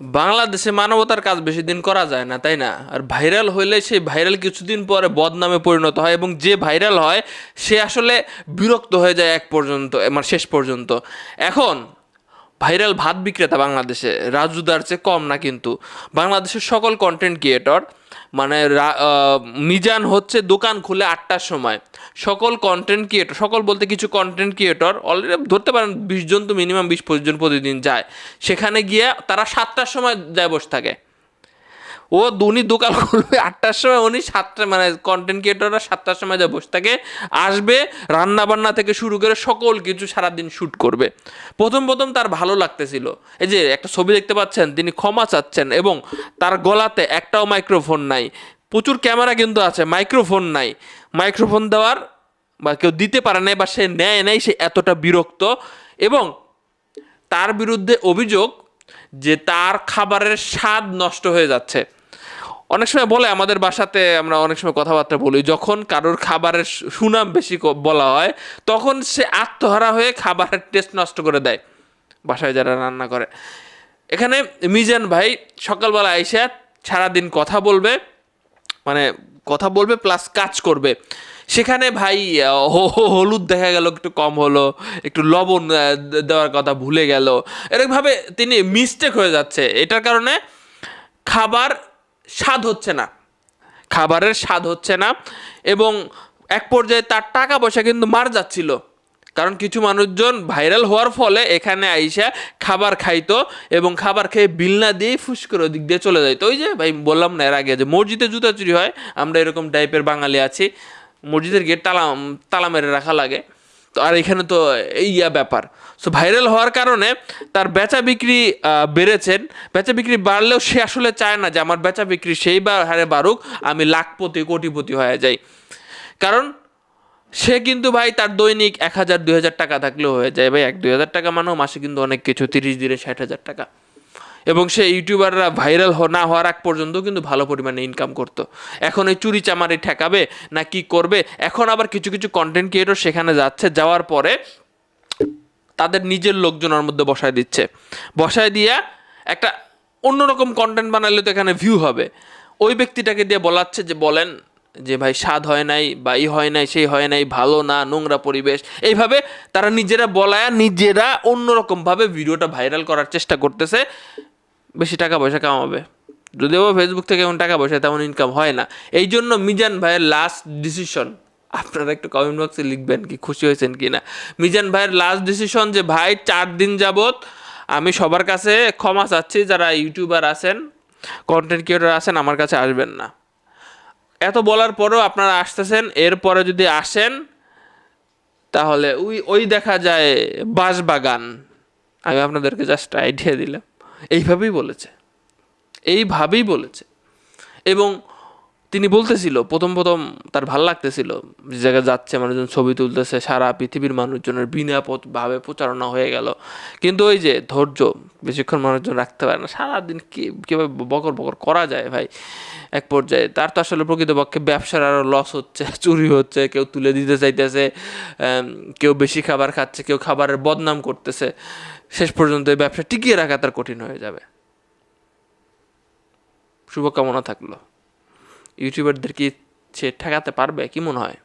বাংলাদেশে মানবতার কাজ বেশি দিন করা যায় না, তাই না? আর ভাইরাল হইলে সেই ভাইরাল কিছুদিন পরে বদনামে পরিণত হয় এবং যে ভাইরাল হয়, সে আসলে বিরক্ত হয়ে যায় এক পর্যন্ত আমার শেষ পর্যন্ত। এখন, ভাইরাল ভাত বিক্রেতা বাংলাদেশে, রাজুদার চেয়ে কম না কিন্তু। বাংলাদেশের সকল কন্টেন্ট ক্রিয়েটর মানে মিজান হচ্ছে দোকান খুলে আটটার সময়। সকল কন্টেন্ট ক্রিয়েটর সকল বলতে কিছু কন্টেন্ট ক্রিয়েটর অলরেডি ধরতে পারেন বিশ জন তো মিনিমাম বিশ পঁচিশ জন প্রতিদিন যায়। সেখানে গিয়ে তারা সাতটার সময় যায় বসে থাকে। ও উনি দোকান খুলবে আটটার সময়, উনি সাতটা মানে কন্টেন্ট ক্রিয়েটররা সাতটার সময় যা বসে থাকে, আসবে, রান্নাবান্না থেকে শুরু করে সকল কিছু সারাদিন শ্যুট করবে। প্রথম প্রথম তার ভালো লাগতেছিল। এই যে একটা ছবি দেখতে পাচ্ছেন, তিনি ক্ষমা চাচ্ছেন এবং তার গলাতে একটাও মাইক্রোফোন নাই। প্রচুর ক্যামেরা কিন্তু আছে মাইক্রোফোন নাই। মাইক্রোফোন দেওয়ার বা কেউ দিতে পারে নাই বা সে নেয় নাই, সে এতটা বিরক্ত এবং তার বিরুদ্ধে অভিযোগ যে তার খাবারের স্বাদ নষ্ট হয়ে যাচ্ছে। অনেক সময় বলে আমাদের বাসাতে আমরা অনেক সময় কথাবার্তা বলি, যখন কারোর খাবারের সুনাম বেশি বলা হয়, তখন সে আত্মহারা হয়ে খাবারের টেস্ট নষ্ট করে দেয়, বাসায় যারা রান্না করে। এখানে মিজান ভাই সকালবেলা আইসা সারাদিন কথা বলবে মানে কথা বলবে প্লাস কাজ করবে। সেখানে ভাই হলুদ দেখা গেল, একটু কম হলো, একটু লবণ দেওয়ার কথা ভুলে গেল। এরকমভাবে তিনি মিস্টেক হয়ে যাচ্ছে। এটার কারণে খাবার স্বাদ হচ্ছে না। খাবারের স্বাদ হচ্ছে না এবং এক পর্যায়ে তার টাকা পয়সা কিন্তু মার যাচ্ছিল। কারণ কিছু মানুষজন ভাইরাল হওয়ার ফলে এখানে আইসা খাবার খাইতো এবং খাবার খেয়ে বিল না দিয়ে ফুস করে ওদিক দিয়ে চলে যাইতো। ওই যে ভাই বললাম না এর আগে যে মসজিদে জুতা চুরি হয়, আমরা এরকম টাইপের বাঙালি আছি। মসজিদের গেট তালা তালা মেরে রাখা লাগে। তো আর এখানে তো এই ইয়া ব্যাপার। সো ভাইরাল হওয়ার কারণে তার বেচা বিক্রি বেড়েছেন। বেচা বিক্রি বাড়লেও সে আসলে চায় না যে আমার বেচা বিক্রি সেই বা হারে বাড়ুক, আমি লাখপতি, কোটিপতি হয়ে যাই। কারণ সে কিন্তু ভাই তার দৈনিক এক হাজার, দুই হাজার টাকা থাকলেও হয়ে যায়। ভাই, এক, দুই হাজার টাকা মানেও মাসে কিন্তু অনেক কিছু, তিরিশ দিনে ষাট হাজার টাকা। এবং সে ইউটিউবাররা ভাইরাল না হওয়ার আগ পর্যন্ত কিন্তু ভালো পরিমাণে ইনকাম করতো। এখন এই চুরি চামারি ঠেকাবে না কি করবে? এখন আবার কিছু কিছু কন্টেন্ট ক্রিয়েটর সেখানে যাচ্ছে, যাওয়ার পরে তাদের নিজের লোকজনের মধ্যে বসায় দিচ্ছে। বসায় দিয়া একটা অন্যরকম কন্টেন্ট বানালে তো এখানে ভিউ হবে। ওই ব্যক্তিটাকে দিয়ে বলাচ্ছে যে, বলেন যে, ভাই, স্বাদ হয় নাই, বা ই হয় নাই, সেই হয় নাই, ভালো না, নোংরা পরিবেশ। এইভাবে তারা নিজেরা বলায় নিজেরা অন্যরকমভাবে ভিডিওটা ভাইরাল করার চেষ্টা করতেছে। বেশি টাকা পয়সা কামাবে। যদিও ফেসবুক থেকে এমন টাকা পয়সা, তেমন ইনকাম হয় না। এই জন্য মিজান ভাইয়ের লাস্ট ডিসিশন আপনারা একটু কমেন্ট বক্সে লিখবেন কি খুশি হয়েছেন কি না মিজান ভাইয়ের লাস্ট ডিসিশন যে, ভাই, চার দিন যাবত আমি সবার কাছে ক্ষমা চাচ্ছি, যারা ইউটিউবার আছেন কন্টেন্ট ক্রিয়েটর আছেন, আমার কাছে আসবেন না। এত বলার পরেও আপনারা আসতেছেন, এরপরে যদি আসেন, তাহলে ওই ওই দেখা যায় বাঁশবাগান। আমি আপনাদেরকে জাস্ট আইডিয়া দিলাম। এইভাবেই বলেছে। এইভাবেই বলেছে। এবং তিনি বলতেছিল, প্রথম প্রথম তার ভালো লাগতেছিল, যে জায়গায় যাচ্ছে, মানুষজন ছবি তুলতেছে, সারা পৃথিবীর মানুষজনের বিনা পথ- প্রচারণা হয়ে গেল। কিন্তু ওই যে ধৈর্য বেশিক্ষণ মানুষজন রাখতে পারে না, সারাদিন কি, কীভাবে বকর বকর করা যায় ভাই? এক পর্যায়ে তার তো আসলে প্রকৃতপক্ষে ব্যবসার আরও লস হচ্ছে, চুরি হচ্ছে, কেউ তুলে দিতে চাইতেছে কেউ বেশি খাবার খাচ্ছে, কেউ খাবারের বদনাম করতেছে। শেষ পর্যন্ত এই ব্যবসা টিকিয়ে রাখা তার কঠিন হয়ে যাবে। শুভকামনা থাকল। ইউটিউবারদের কি সে ঠেকাতে পারবে? কি মনে হয়?